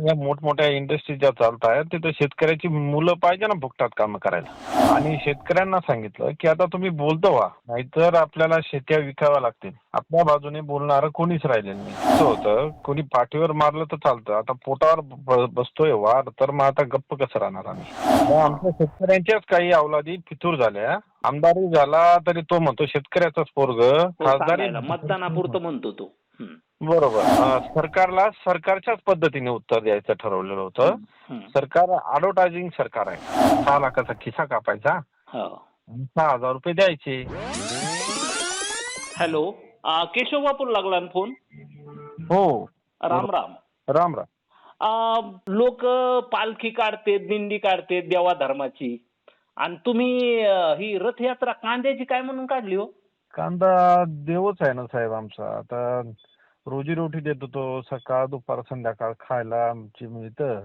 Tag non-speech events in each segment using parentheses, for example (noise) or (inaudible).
या मोठमोठ्या इंडस्ट्री ज्या चालत आहेत तिथे शेतकऱ्याची मुलं पाहिजे ना फुकटात कामं करायला. आणि शेतकऱ्यांना सांगितलं की आता तुम्ही बोलतो व्हा नाहीतर आपल्याला शेत्या विकाव्या लागतील. आपल्या बाजूने बोलणारं कोणीच राहिलेलं नाही. असं होतं कोणी पाठीवर मारलं तर चालतं. आता पोटावर बसतोय वार तर मग आता गप्प कसं राहणार आम्ही? आमच्या शेतकऱ्यांच्याच काही अवलादी फितूर झाल्या. आमदारी झाला तरी तो म्हणतो शेतकऱ्याचाच पोरग हो, खासदारी. मतदानापुरतं म्हणतो तो. बरोबर. सरकारला सरकारच्याच पद्धतीने उत्तर द्यायचं ठरवलेलं होतं. सरकार ॲडव्हर्टायझिंग सरकार आहे. सहा लाखाचा खिसा कापायचा. हो. सहा हजार रुपये द्यायचे. हॅलो. केशव बापूर लागला ना फोन? हो. राम राम. राम राम. लोक पालखी काढते दिंडी काढते देवा धर्माची. आणि तुम्ही ही रथयात्रा कांद्याची काय म्हणून काढली हो? कांदा देवच आहे ना साहेब आमचा. आता रोजीरोटी देतो तो सकाळ दुपार संध्याकाळ खायला आमची मिळतं.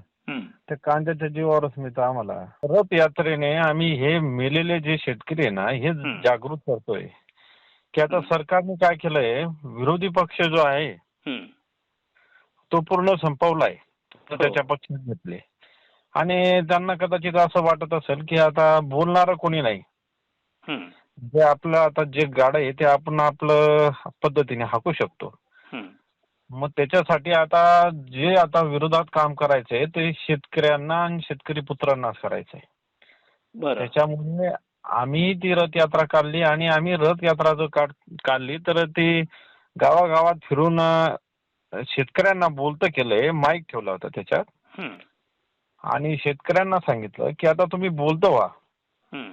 त्या कांद्याच्या जीवावरच मिळतं आम्हाला रथ यात्रेने आम्ही हे मेलेले जे शेतकरी आहे ना हे. जागृत करतोय की आता सरकारने काय केलंय विरोधी पक्ष जो आहे. तो पूर्ण संपवलाय हो. त्याच्या पक्षात घेतले आणि त्यांना कदाचित असं वाटत असेल की आता बोलणारं कोणी नाही. जे आपलं आता जे गाड आहे ते आपण आपलं पद्धतीने हाकू शकतो. मग त्याच्यासाठी आता जे आता विरोधात काम करायचंय ते शेतकऱ्यांना आणि शेतकरी पुत्रांनाच करायचंय बरं त्याच्यामुळे आम्ही ती रथयात्रा काढली आणि आम्ही रथयात्रा जर काढ काढली तर ती गावागावात फिरून अं, शेतकऱ्यांना बोलतं केलंय माईक ठेवला होता त्याच्यात हम्म. आणि शेतकऱ्यांना सांगितलं की आता तुम्ही बोलतो व्हा हम्म.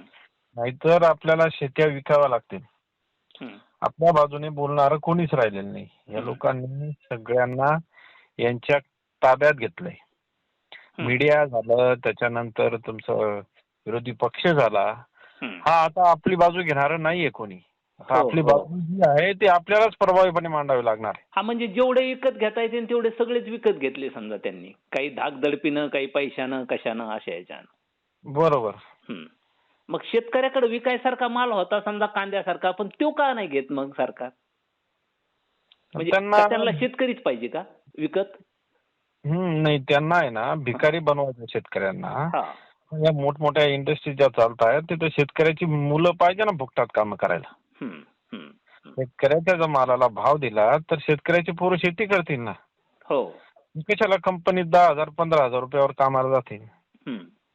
नाहीतर आपल्याला शेत्या विकाव्या लागतील हम्म. आपल्या बाजूने बोलणारं कोणीच राहिलेलं नाही या. लोकांनी सगळ्यांना यांच्या ताब्यात घेतलंय. मीडिया झालं त्याच्यानंतर तुमचं विरोधी पक्ष झाला. हा आता आपली बाजू घेणार नाहीये कोणी आता हो, आपली हो. बाजू जी आहे ती आपल्यालाच प्रभावीपणे मांडावी लागणार. हा म्हणजे जेवढे विकत घेता येते तेवढे सगळेच विकत घेतले समजा त्यांनी काही धाकदडपीनं काही पैशानं कशानं अशा याच्यानं बरोबर. मग शेतकऱ्याकडे विकायसारखा माल होता समजा कांद्यासारखा पण तो का नाही घेत मग सरकार? म्हणजे त्यांना शेतकरीच पाहिजे का विकत? नाही त्यांना आहे ना भिकारी बनवायचं शेतकऱ्यांना. हा. या मोठमोठ्या इंडस्ट्री ज्या चालत आहेत तिथे शेतकऱ्याची मुलं पाहिजे ना फुकटात कामं करायला. शेतकऱ्याच्या जर मालाला भाव दिला तर शेतकऱ्याची पोरं शेती करतील ना. हो. कशाला कंपनीत दहा हजार पंधरा हजार रुपयावर कामाला जातील?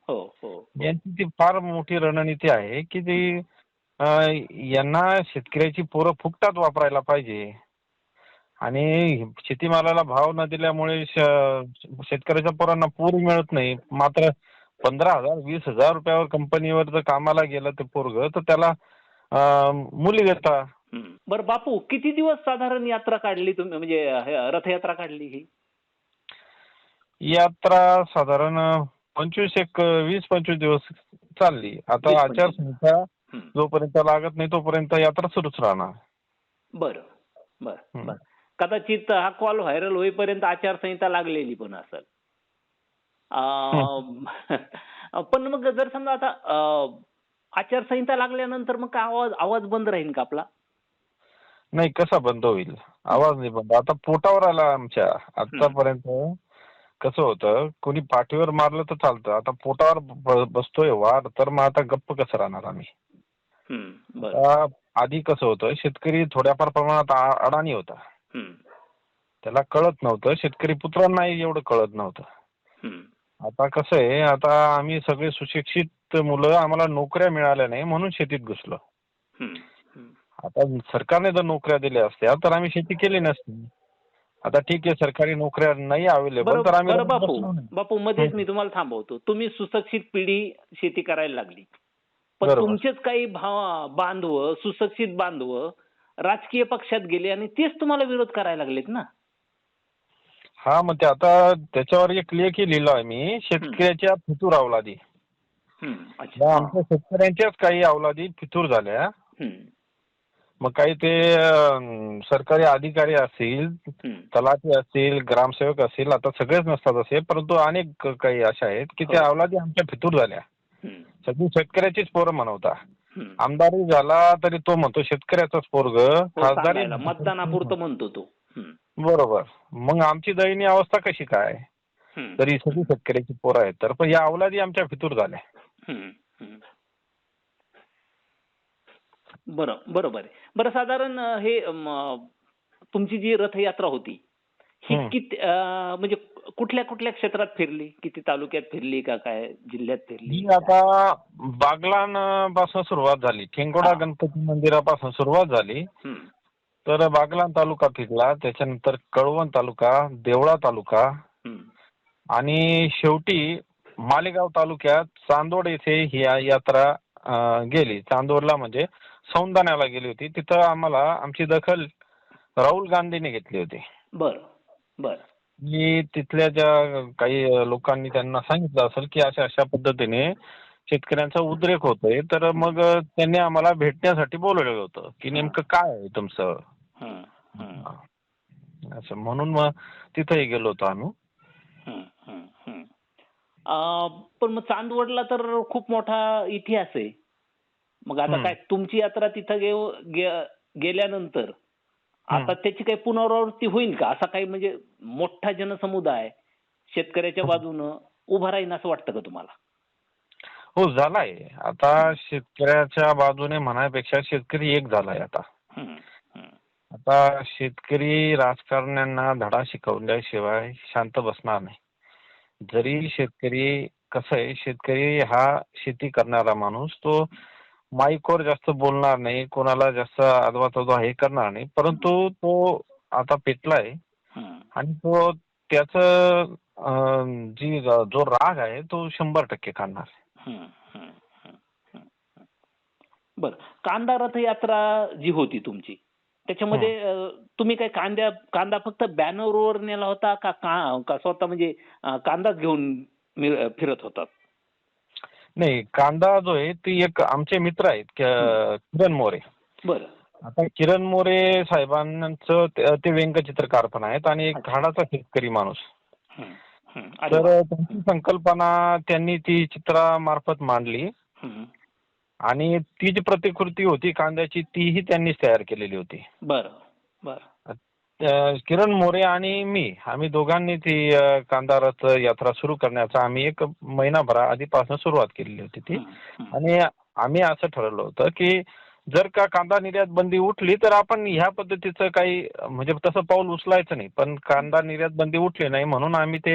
यांची ती फार मोठी रणनीती आहे की ती यांना शेतकऱ्याची पोरं फुकटात वापरायला पाहिजे. आणि शेतीमालाला भाव न दिल्यामुळे शेतकऱ्याच्या पोरांना पूर मिळत नाही. मात्र पंधरा हजार वीस हजार रुपयावर कंपनीवर जर कामाला गेलं ते पोरग तर त्याला मुली देता. हम्म. बरं बापू किती दिवस साधारण यात्रा काढली तुम्ही? म्हणजे हे, रथयात्रा काढली ही? यात्रा साधारण पंचवीस एक वीस पंचवीस दिवस चालली. आता 20-25. आचारसंहिता. जोपर्यंत लागत नाही तोपर्यंत यात्रा सुरूच राहणार. बरं बरं कदाचित हा कॉल व्हायरल होईपर्यंत आचारसंहिता लागलेली पण असेल. (laughs) पण मग जर समजा आता आचारसंहिता लागल्यानंतर मग काय आवाज आवाज बंद राहील का आपला? नाही कसा बंद होईल? आवाज नाही बंद. आता पोटावर आला आमच्या. आतापर्यंत कसं होतं कोणी पाठीवर मारलं तर चालतं. आता पोटावर ब- बसतोय वार तर मग आता गप्प कसं राहणार आम्ही? हम्म, बरं. आता आधी कसं होतं शेतकरी थोड्याफार प्रमाणात आ- अडाणी होता. हम्म, त्याला कळत नव्हतं शेतकरी पुत्रांनाही एवढं कळत नव्हतं. हम्म, आता कसं आहे आता आम्ही सगळे सुशिक्षित मुलं आम्हाला नोकऱ्या मिळाल्या नाही म्हणून शेतीत घुसलो. हम्म, हम्म. आता सरकारने जर नोकऱ्या दिल्या असत्या तर आम्ही शेती केली नसती. आता ठीक आहे सरकारी नोकऱ्या नाही अवेलेबल तर आम्ही बरं बापू. बापू मध्येच. मी तुम्हाला थांबवतो. तुम्ही सुशिक्षित पिढी शेती करायला लागली. पण. तुमचेच काही बांधव सुशिक्षित बांधव राजकीय पक्षात गेले आणि तेच तुम्हाला विरोध करायला लागलेत ना? हा मग ते आता त्याच्यावर एक लेखी लिहिला मी शेतकऱ्याच्या फितूर अवलादी. आमच्या शेतकऱ्यांच्याच काही अवलादी फितूर झाल्या. मग काही ते अं, सरकारी अधिकारी असतील हम्म. तलाठी असतील ग्रामसेवक असतील आता सगळेच नसतात असे परंतु अनेक काही अशा आहेत की त्या हो. अवलादी आमच्या फितूर झाल्या हम्म, सगळी शेतकऱ्याचीच पोरं म्हणवता हम्म. आमदारी झाला तरी तो म्हणतो शेतकऱ्याचाच पोरग हो, खासदारी सांगायला. मतदानापुरतं म्हणतो तो हम्म, बरोबर मग आमची दयनीय अवस्था कशी काय हम्म. तर सगळी शेतकऱ्याची पोरं आहेत तर पण या अवलादी आमच्या फितूर झाल्या हम्म, हम्म. बरं बरोबर आहे. बरं साधारण हे तुमची जी रथयात्रा होती ही. किती म्हणजे कुठल्या कुठल्या क्षेत्रात फिरली? किती तालुक्यात फिरली का काय? जिल्ह्यात फिरली? ही आता बागलानपासून सुरुवात झाली. ठेंगोडा. गणपती मंदिरापासून सुरुवात झाली. तर बागलान तालुका फिरला. त्याच्यानंतर कळवण तालुका देवळा तालुका. आणि शेवटी मालेगाव तालुक्यात चांदोड येथे ही यात्रा गेली. चांदोडला म्हणजे सौंदाण्याला गेली होती. तिथं आम्हाला आमची दखल राहुल गांधीने घेतली होती. बर बर. की तिथल्या ज्या काही लोकांनी त्यांना सांगितलं असेल की अशा अशा पद्धतीने शेतकऱ्यांचा उद्रेक होतोय तर मग त्यांनी आम्हाला भेटण्यासाठी बोलवलेलं होतं की नेमकं काय आहे तुमचं? असं म्हणून मग तिथंही गेलो होतो आम्ही. पण मग चांदवडला तर खूप मोठा इतिहास आहे. मग आता. काय तुमची यात्रा तिथं गे- गेल्यानंतर आता. त्याची काही पुनरावृत्ती होईल का? असा काही म्हणजे मोठा जनसमुदाय शेतकऱ्याच्या बाजूनं उभा राहील असं वाटतं का तुम्हाला? हो झालाय. आता शेतकऱ्याच्या बाजूने म्हणायपेक्षा शेतकरी एक झालाय आता. आता शेतकरी राजकारण्यांना धडा शिकवल्याशिवाय शांत बसणार नाही. जरी शेतकरी कसं आहे शेतकरी हा शेती करणारा माणूस तो माईकवर जास्त बोलणार नाही कोणाला जास्त आदवा तदवा हे करणार नाही. परंतु तो आता पेटलाय. आणि तो त्याचं जी जो राग आहे तो शंभर टक्के काढणार. बर. कांदा रथयात्रा जी होती तुमची त्याच्यामध्ये तुम्ही काय कांद्या कांदा फक्त बॅनरवर नेला होता का का का स्वतः म्हणजे कांदाच घेऊन फिरत होतात? नाही कांदा जो आहे ती एक आमचे मित्र आहेत क- किरण मोरे बरं आता किरण मोरे साहेबांचं ते- ते व्यंगचित्रकार पण आहेत आणि एक. झाडाचा शेतकरी माणूस. अरे तर वा. त्यांची संकल्पना त्यांनी ती चित्रामार्फत मांडली. आणि ती जी प्रतिकृती होती कांद्याची तीही त्यांनीच तयार केलेली होती बरं बरं किरण मोरे आणि मी आम्ही दोघांनी ती कांदा रथ यात्रा सुरू करण्याचा आम्ही एक महिनाभरा आधीपासून सुरुवात केलेली होती ती. आणि आम्ही असं ठरवलं होतं की जर का कांदा निर्यात बंदी उठली तर आपण ह्या पद्धतीचं काही म्हणजे तसं पाऊल उचलायचं नाही. पण कांदा निर्यात बंदी उठली नाही म्हणून आम्ही ते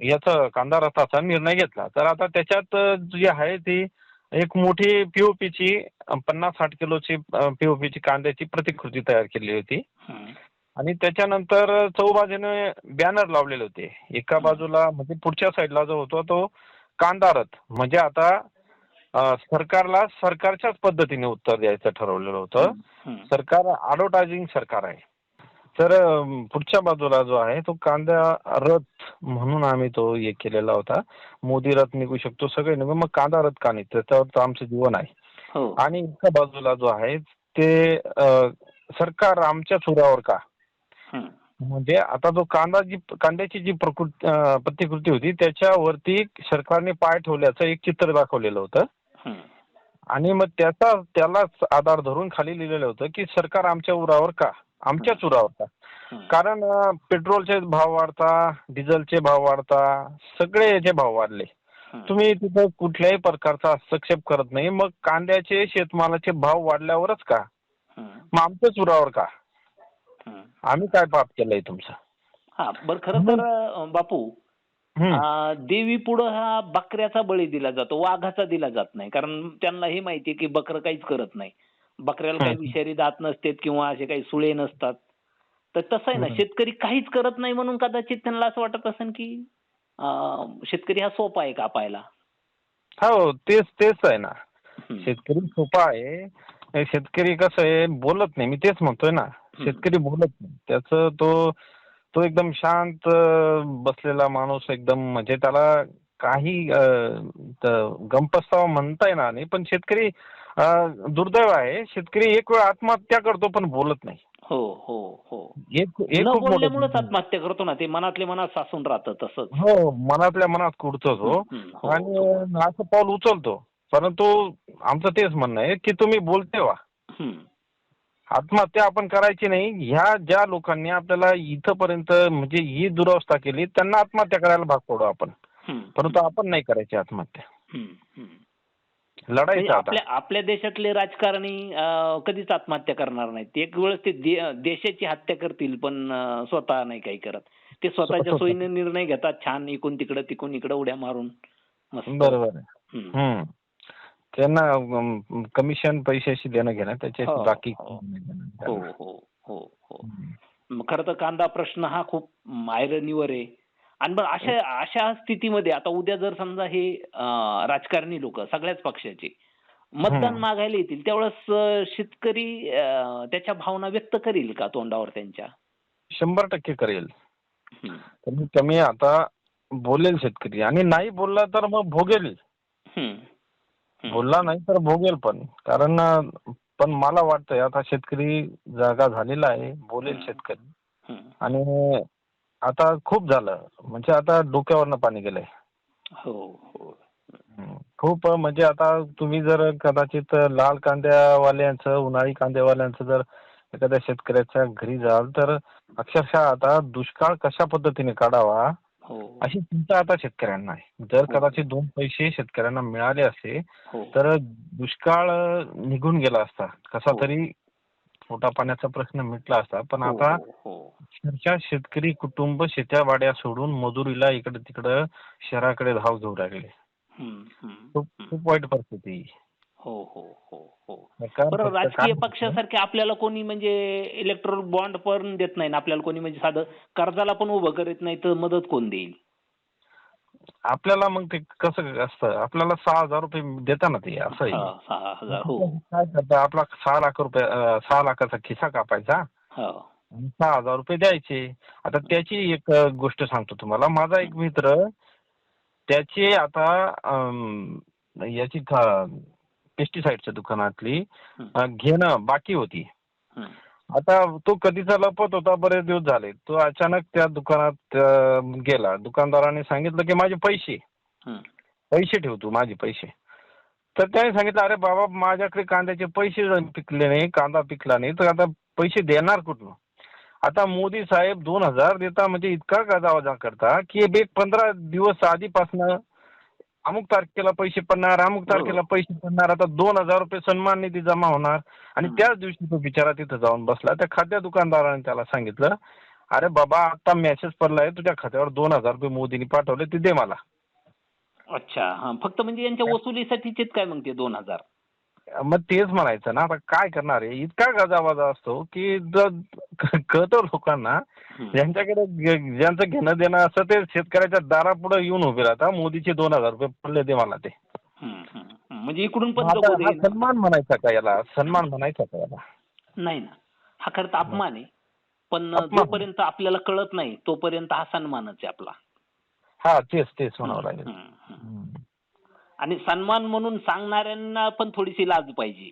याचं कांदा रथाचा निर्णय घेतला. तर आता त्याच्यात जी आहे ती एक मोठी पीओपीची पन्नास साठ किलोची पीओपीची कांद्याची प्रतिकृती तयार केली होती. आणि त्याच्यानंतर चौबाजूने बॅनर लावलेले होते. एका बाजूला म्हणजे पुढच्या साईडला जो होता तो कांदा रथ. म्हणजे आता सरकारला सरकारच्याच पद्धतीने उत्तर द्यायचं ठरवलेलं होतं. सरकार ॲडव्हर्टायझिंग सरकार आहे. तर पुढच्या बाजूला जो आहे तो कांदा रथ म्हणून आम्ही तो हे केलेला होता. मोदी रथ निघू शकतो सगळे निघू मग कांदा रथ का नाही? त्याच्यावर तर आमचं जीवन आहे. हो. आणि एका बाजूला जो आहे ते सरकार आमच्या सुरावर का. म्हणजे आता जो कांदा जी कांद्याची जी प्रकृती प्रतिकृती होती त्याच्यावरती सरकारने पाय ठेवल्याचं एक चित्र दाखवलेलं होतं. आणि मग त्याचा त्यालाच आधार धरून खाली लिहिलेलं होतं की सरकार आमच्या उरावर का? आमच्याच उरावर का हम्म. कारण पेट्रोलचे भाव वाढता डिझेलचे भाव वाढता सगळे याचे भाव वाढले. तुम्ही तिथं कुठल्याही प्रकारचा हस्तक्षेप करत नाही. मग कांद्याचे शेतमालाचे भाव वाढल्यावरच का. मग आमच्याच उरावर का. आम्ही काय पाप केलंय तुमचं? हा बरं खरं तर बापू देवी पुढं हा बकऱ्याचा बळी दिला जातो वाघाचा दिला जात नाही. कारण त्यांना हे माहितीये की बकरं काहीच करत नाही. बकऱ्याला काही. विषारी दात नसतात किंवा असे काही सुळे नसतात. तर तसं आहे ना. शेतकरी काहीच करत नाही म्हणून कदाचित त्यांना असं वाटत असेल की शेतकरी हा सोपा आहे कापायला. हो तेच तेच आहे ना. शेतकरी सोपा आहे. शेतकरी कसं आहे बोलत नाही. मी तेच म्हणतोय ना. शेतकरी बोलत नाही. त्याचं तो तो एकदम शांत बसलेला माणूस एकदम म्हणजे त्याला काही गमपस्तावा म्हणता येणार नाही. पण शेतकरी दुर्दैव आहे. शेतकरी एक वेळ आत्महत्या करतो पण बोलत नाही. हो हो हो. एक एक न खूप मोठं- बोलल्यामुळेच आत्महत्या करतो ना ते मनातले मनात साचून राहतं तसंच. हो मनातल्या मनात कुडतो तो. हम्म, हो, आणि हो. असं पाऊल उचलतो. परंतु आमचं तेच म्हणणं आहे की तुम्ही बोलते व्हा. हम्म. आत्महत्या आपण करायची नाही. ह्या ज्या लोकांनी आपल्याला इथंपर्यंत म्हणजे ही दुरवस्था केली त्यांना आत्महत्या करायला भाग पडू आपण. हम्म. परंतु आपण नाही करायची आत्महत्या. हम्म. हम्म. लढायचं म्हणजे आपल्या आपल्या देशातले राजकारणी कधीच आत्महत्या करणार नाहीत. एक वेळेस ते देशाची हत्या करतील पण स्वतः नाही काही करत. ते स्वतःच्या स्वतः- सोयीने निर्णय घेतात छान इकून तिकडं तिकून इकडं उड्या मारून. बरोबर. त्यांना कमिशन पैशाशी देणं घेणं त्याच्याशी हो, बाकी हो. हो. हो हो हो. खरं तर कांदा प्रश्न हा खूप आयरनीवर आहे. आणि मग अशा अशा स्थितीमध्ये आता उद्या जर समजा हे अं, राजकारणी लोक सगळ्याच पक्षाचे मतदान हम्म. मागायला येतील त्यावेळेस अं, शेतकरी अं, त्याच्या भावना व्यक्त करील का तोंडावर त्यांच्या शंभर टक्के करेल हम्म. कमीत कमी आता बोलेल शेतकरी आणि नाही बोलला तर मग भोगेल हम्म. हम्म. बोलला नाही तर भोगेल पण कारण अं, पण मला वाटतंय आता शेतकरी जागा झालेला आहे बोलेल हम्म. शेतकरी हम्म. आणि आता खूप झालं. म्हणजे आता डोक्यावरनं पाणी गेलंय. हो हो. खूप म्हणजे आता तुम्ही जर कदाचित लाल कांद्यावाल्यांचं उन्हाळी कांद्यावाल्यांचं जर एखाद्या शेतकऱ्याच्या घरी जाल तर अक्षरशः आता दुष्काळ कशा पद्धतीने काढावा हो. अशी चिंता आता शेतकऱ्यांना आहे. जर. कदाचित दोन पैसे शेतकऱ्यांना मिळाले असते तर दुष्काळ निघून गेला असता. कसा. तरी पोटा पाण्याचा प्रश्न मिटला असता. पण हो, आता हो, हो. अक्षरशः शेतकरी कुटुंब शेत्या वाड्या सोडून मजुरीला इकडे तिकडे शहराकडे धाव घेऊ लागले. खूप वाईट परिस्थिती. हो हो हो हो. सरकार बरं फक्त राजकीय काय- पक्षासारखे आपल्याला कोणी म्हणजे इलेक्ट्रॉल बॉन्ड पण देत नाही ना आपल्याला कोणी म्हणजे साधं कर्जाला पण उभं करीत नाही तर मदत कोण देईल? आपल्याला मग ते कसं असतं? आपल्याला सहा हजार रुपये देताना ते असं आहे हा, सहा हजार हो. काय करतं? आपला सहा लाख रुपये अं, सहा लाखाचा खिसा कापायचा. हो. आणि सहा हजार रुपये द्यायचे. आता त्याची एक अं, गोष्ट सांगतो तुम्हाला. माझा एक मित्र त्याची आता अं, याची पेस्टिसाइडच्या दुकानातली अं, घेणं बाकी होती. हम्म, आता तो कधीचा लपत होता बरेच दिवस झाले. तो अचानक त्या दुकानात अं, गेला. दुकानदाराने सांगितलं की माझे पैसे. पैसे ठेव तू माझे पैसे. तर त्याने सांगितलं अरे बाबा माझ्याकडे कांद्याचे पैसे पिकले नाही कांदा पिकला नाही तर आता पैसे देणार कुठून? आता मोदी साहेब दोन हजार देता म्हणजे इतका गाजावाजा करता की एक पंधरा दिवस आधीपासनं अमुक तारखेला पैसे पडणार अमुक तारखेला पैसे पडणार आता दोन हजार रुपये सन्मान निधी जमा होणार. आणि. त्याच दिवशी तो बिचारा तिथं जाऊन बसला. त्या खाद्य दुकानदाराने त्याला सांगितलं अरे बाबा आता मेसेज पडलाय तुझ्या खात्यावर दोन हजार रुपये मोदींनी पाठवले ते दे मला. अच्छा हा. फक्त म्हणजे यांच्या वसुलीसाठीचेच काय मग ते दोन हजार? मग तेच म्हणायचं ना. आता काय करणार आहे? इतका गाजावाजा असतो की कळतं लोकांना. ज्यांच्याकडे ज्यांचं घेणं देणं असतं ते शेतकऱ्याच्या दारापुढे येऊन उभे राहतात. मोदीचे दोन हजार रुपये पडले दे मला ते. म्हणजे इकडून पण. सन्मान म्हणायचा का याला? सन्मान म्हणायचा का याला? नाही ना. हा खरं अपमान आहे. पण. जोपर्यंत आपल्याला कळत नाही तोपर्यंत हा सन्मानच आहे आपला. हा तेच तेच म्हणावं लागेल. आणि सन्मान म्हणून सांगणाऱ्यांना पण थोडीशी लाज पाहिजे.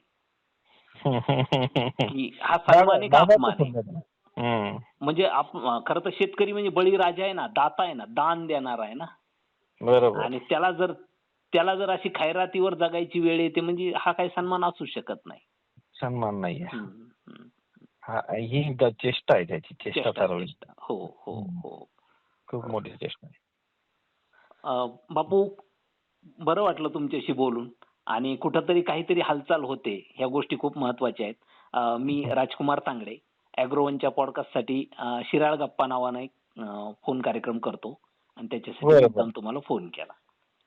(laughs) की हा सन्मान आहे का अपमान आहे. म्हणजे खरं तर शेतकरी म्हणजे बळीराजा आहे ना दाता आहे ना दान देणार आहे ना. बरोबर. आणि त्याला जर त्याला जर अशी खैरातीवर जगायची वेळ येते म्हणजे हा काही सन्मान असू शकत नाही. सन्मान हम्म. हा चेष्टा आहे त्याची चेष्टा ठरवली. हो हो हो. खूप मोठी चेष्टा आहे. बापू बरं वाटलं तुमच्याशी बोलून. आणि कुठंतरी काहीतरी हालचाल होते ह्या गोष्टी खूप महत्त्वाच्या आहेत. मी राजकुमार तांगडे अॅग्रोवनच्या पॉडकास्टसाठी शिराळ गप्पा नावानं एक फोन कार्यक्रम करतो. आणि त्याच्यासाठी तुम्हाला फोन केला.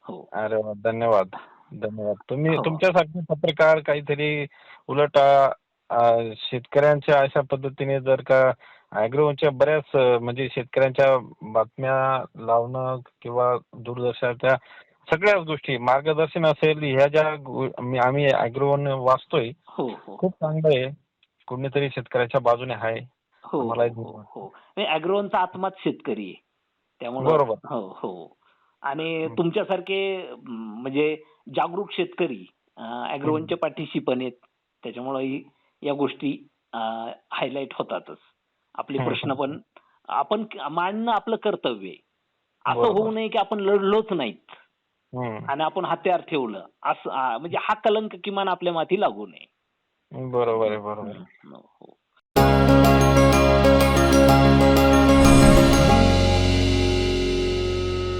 हो. अरे धन्यवाद. धन्यवाद. तुम्ही हो. तुमच्यासारखे पत्रकार काहीतरी उलट शेतकऱ्यांच्या अशा पद्धतीने जर का अॅग्रोच्या बऱ्याच म्हणजे शेतकऱ्यांच्या बातम्या लावणं किंवा दूरदर्शनाच्या सगळ्याच गोष्टी मार्गदर्शन असेल ह्या ज्या आम्ही अॅग्रोवन वाचतोय हो हो खूप चांगलं आहे कोणीतरी शेतकऱ्याच्या बाजूने आहे हो आम्हालाही हो दूर हो म्हणजे अॅग्रोवनचा आत्माच शेतकरी आहे त्यामुळे बरोबर. हो हो आणि. तुमच्यासारखे म्हणजे जागरूक शेतकरी अॅग्रोवनच्या पाठीशी पण आहेत त्याच्यामुळे या गोष्टी हायलाईट होतातच आपले प्रश्न. पण आपण मांडणं आपलं कर्तव्य आहे असं. होऊ नये की आपण लढलोच नाहीत. आणि आपण हत्यार ठेवलं. असं म्हणजे हा कलंक किमान आपल्या माथी लागू नये. बरोबर आहे बरोबर आहे. हो.